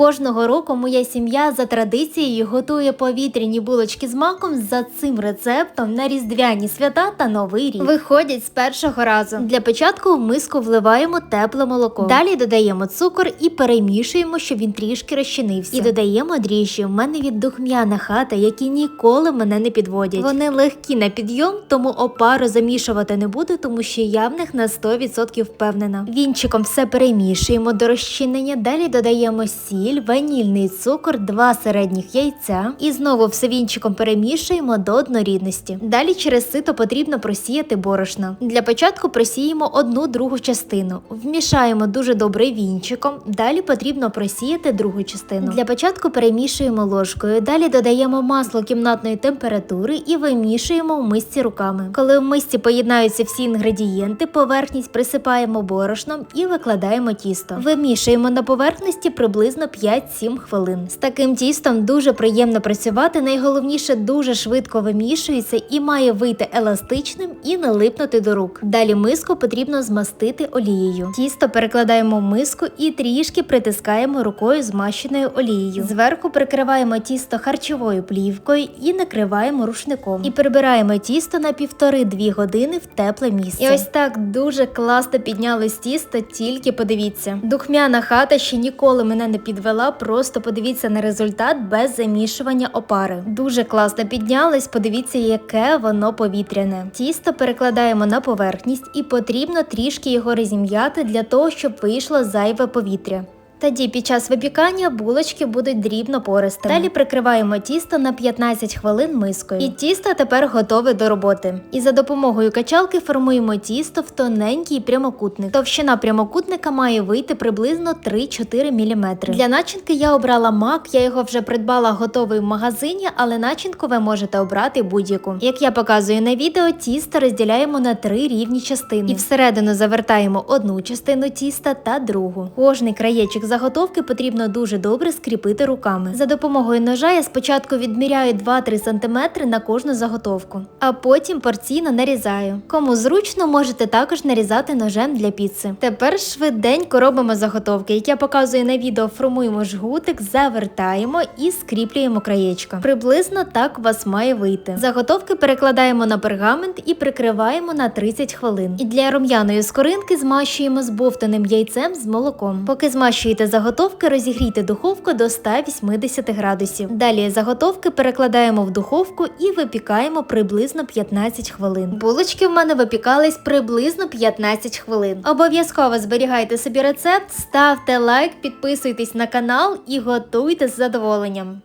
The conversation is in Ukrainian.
Кожного року моя сім'я за традицією готує повітряні булочки з маком за цим рецептом на різдвяні свята та новий рік. Виходять з першого разу. Для початку в миску вливаємо тепле молоко. Далі додаємо цукор і перемішуємо, щоб він трішки розчинився. І додаємо дріжджі. У мене від духмяна хата, які ніколи мене не підводять. Вони легкі на підйом, тому опару замішувати не буду, тому що я в них на 100% впевнена. Вінчиком все перемішуємо до розчинення. Далі додаємо сіль, ванільний цукор, два середніх яйця і знову все вінчиком перемішуємо до однорідності. Далі через сито потрібно просіяти борошно. Для початку просіємо одну другу частину. Вмішаємо дуже добре вінчиком. Далі потрібно просіяти другу частину. Для початку перемішуємо ложкою. Далі додаємо масло кімнатної температури і вимішуємо в мисці руками. Коли в мисці поєднаються всі інгредієнти, поверхність присипаємо борошном і викладаємо тісто. Вимішуємо на поверхності приблизно 5-7 хвилин. З таким тістом дуже приємно працювати. Найголовніше дуже швидко вимішується і має вийти еластичним і не липнути до рук. Далі миску потрібно змастити олією. Тісто перекладаємо в миску і трішки притискаємо рукою змащеною олією. Зверху прикриваємо тісто харчовою плівкою і накриваємо рушником. І прибираємо тісто на півтори-дві години в тепле місце. І ось так дуже класно піднялось тісто, тільки подивіться. Духмяна хата ще ніколи мене не підвела. Просто подивіться на результат без замішування опари. Дуже класно піднялось. Подивіться, яке воно повітряне. Тісто перекладаємо на поверхність і потрібно трішки його розім'яти для того, щоб вийшло зайве повітря. Тоді під час випікання булочки будуть дрібно пористими. Далі прикриваємо тісто на 15 хвилин мискою. І тісто тепер готове до роботи. І за допомогою качалки формуємо тісто в тоненький прямокутник. Товщина прямокутника має вийти приблизно 3-4 мм. Для начинки я обрала мак, я його вже придбала готовий в магазині, але начинку ви можете обрати будь-яку. Як я показую на відео, тісто розділяємо на три рівні частини. І всередину завертаємо одну частину тіста та другу. Кожний краєчок заготовки потрібно дуже добре скріпити руками. За допомогою ножа я спочатку відміряю 2-3 см на кожну заготовку, а потім порційно нарізаю. Кому зручно, можете також нарізати ножем для піци. Тепер швиденько робимо заготовки. Як я показую на відео, формуємо жгутик, завертаємо і скріплюємо краєчко. Приблизно так у вас має вийти. Заготовки перекладаємо на пергамент і прикриваємо на 30 хвилин. І для рум'яної скоринки змащуємо збовтаним яйцем з молоком. Поки змащуєте заготовки, розігрійте духовку до 180 градусів. Далі заготовки перекладаємо в духовку і випікаємо приблизно 15 хвилин. Булочки в мене випікались приблизно 15 хвилин. Обов'язково зберігайте собі рецепт, ставте лайк, підписуйтесь на канал і готуйте з задоволенням.